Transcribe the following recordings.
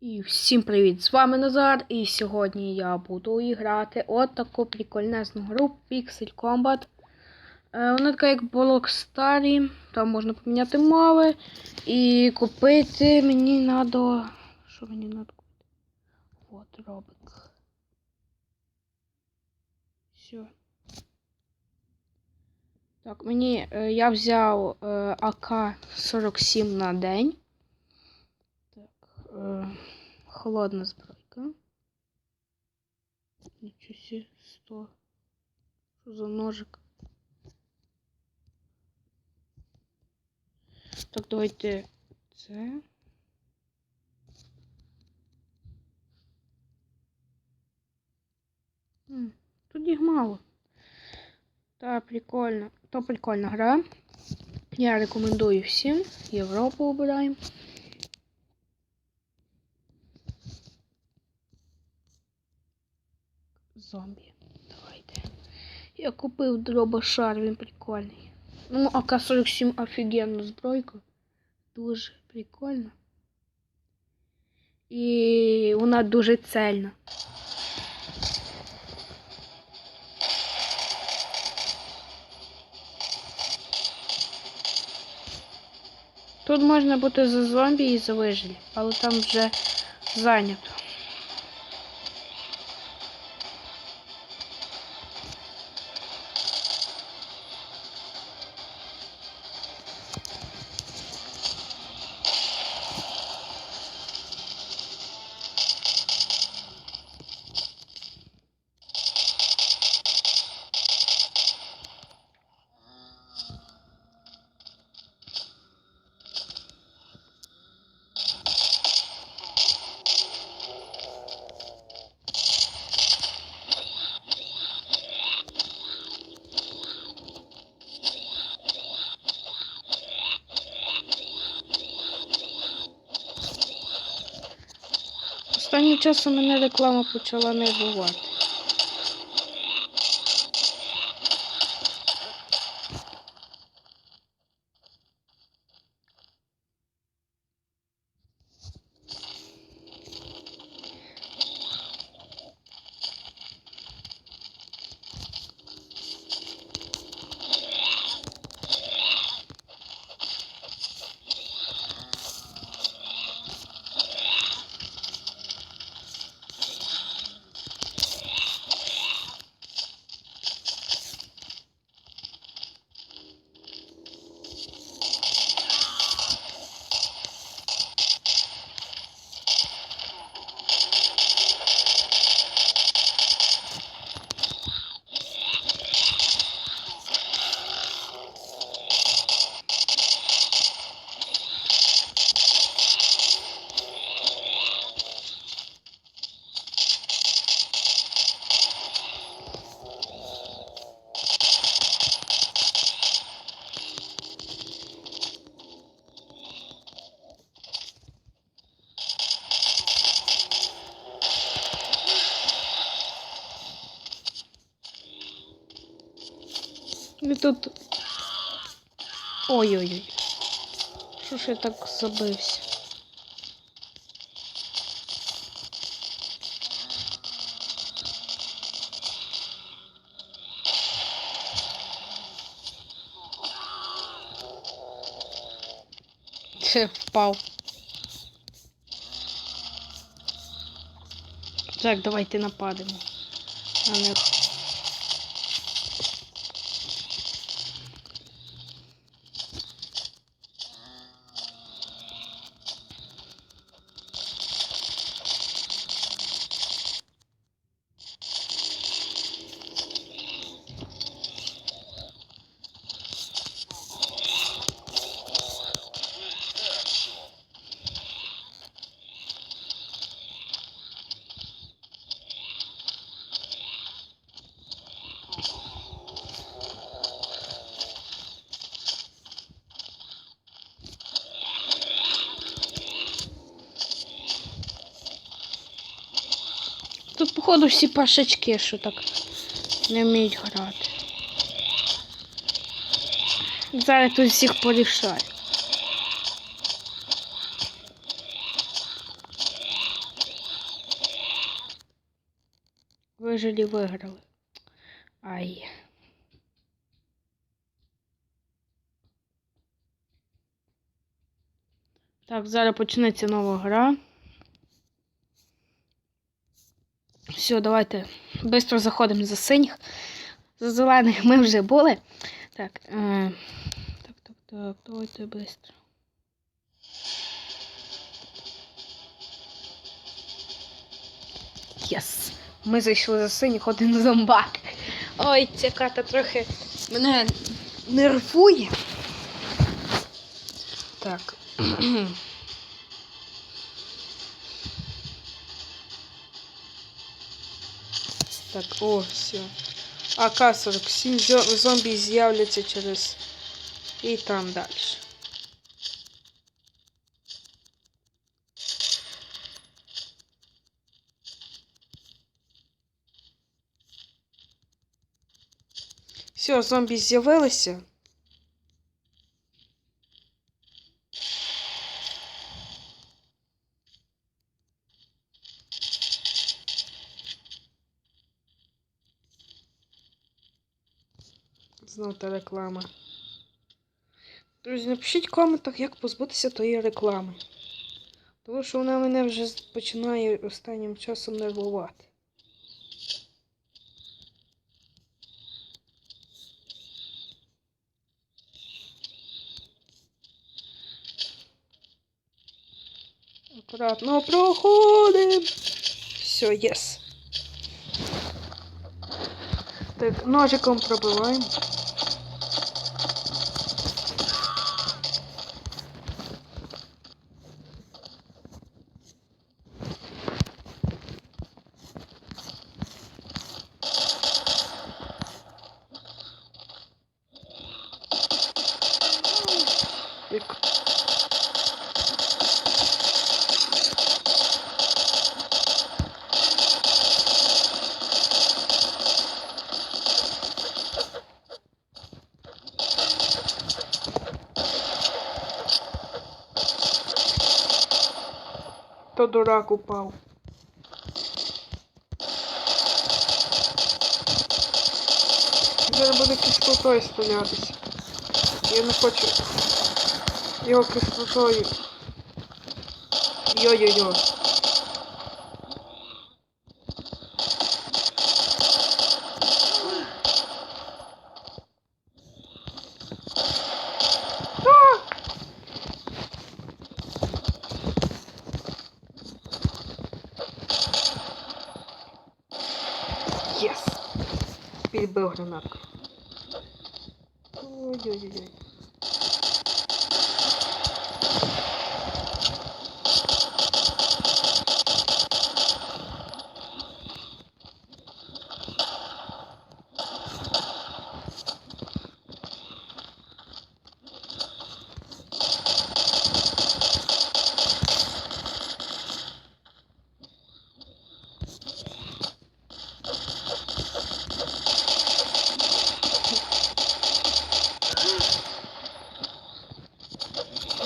І всім привіт! З вами Назар, і сьогодні я буду грати от таку прикольнезну гру Pixel Combat. Е, Вона така як Blockstar, там можна поміняти мови. І купити мені надо. Що мені надо купити? От робик. Все. Так, мені е, я взяв е, АК-47 на день. Так. Е, холодна збройка. Нічого сі, 100. Що за ножик? Так, давайте це. Тут їх мало. Та прикольно. То прикольна гра. Я рекомендую всім. Європу обираємо. Зомбі. Давайте. Я купив дробошар, він прикольний. Ну, АК-47 офігенна збройка. Дуже прикольна. І вона дуже цельна. Тут можна бути за зомбі і за вижилі, але там вже зайнято. Останнім часом мене реклама почала нервувати. І тут. Ой-ой-ой. Що ж я так забився? Це. Так, давайте нападемо. На них. Походу всі пашечки, що так не вміють грати. Зараз тут всіх порішаю. Вижили, виграли. Ай. Так, зараз почнеться нова гра. Все, давайте швидко заходимо за синіх. За зелених ми вже були. Так, е, так, так, так, давайте швидко. Єс! Ми зайшли за синіх один зомбак. Ой, ця карта трохи мене нервує. Так. Так, о, все. АК-47 зо- зомбі з'являться через... І там далі. Все, зомбі з'явилися. Та реклама. Друзі, напишіть в коментах, як позбутися тої реклами. Тому що вона мене вже починає останнім часом нервувати. Аккуратно проходим. Все, єс. Так, ножиком пробиваємо. То дурак упав. Зараз буде кислотою стрілятися. Я не хочу його кислотою. Йо-йо-йо. А! Єс! Підбив гранатку. Ой-ой-ой.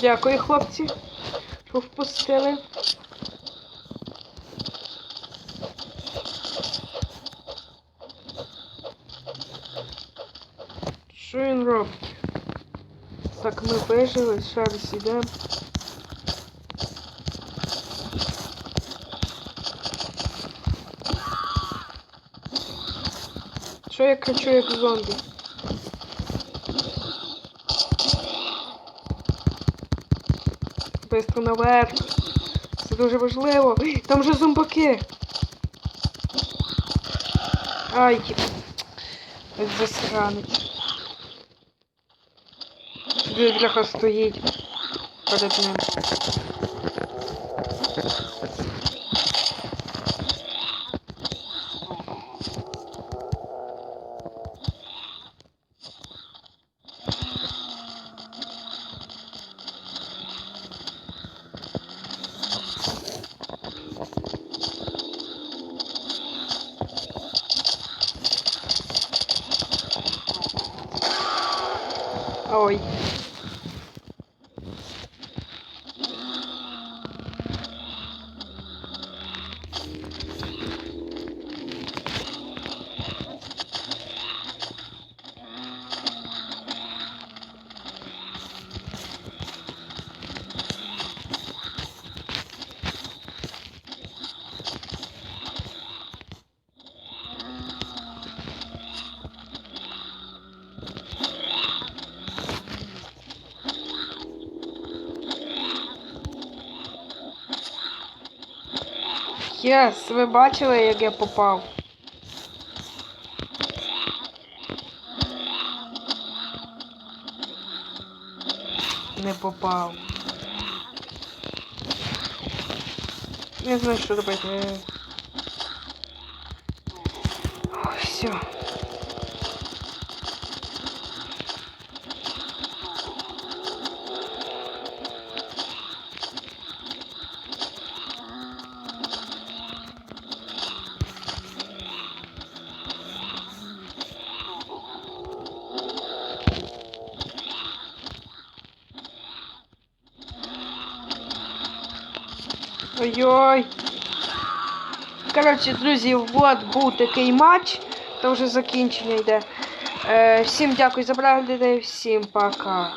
Дякую, хлопці, що впустили. Що він робить? Так, ми вижили, ще раз йдемо. Що я кричу як зомбі? Бистро наверх. Це дуже важливо. Там же зомбаки. Ай. Засранець. Де бляха стоїть перед ним. Ой. Єс, ви бачили, як я попав? Не попав. Не знаю, що робити. Все. Ой-ой. Коротше, друзі, от був такий матч. Це вже закінчення йде. Е, всім дякую за перегляд, всім пока.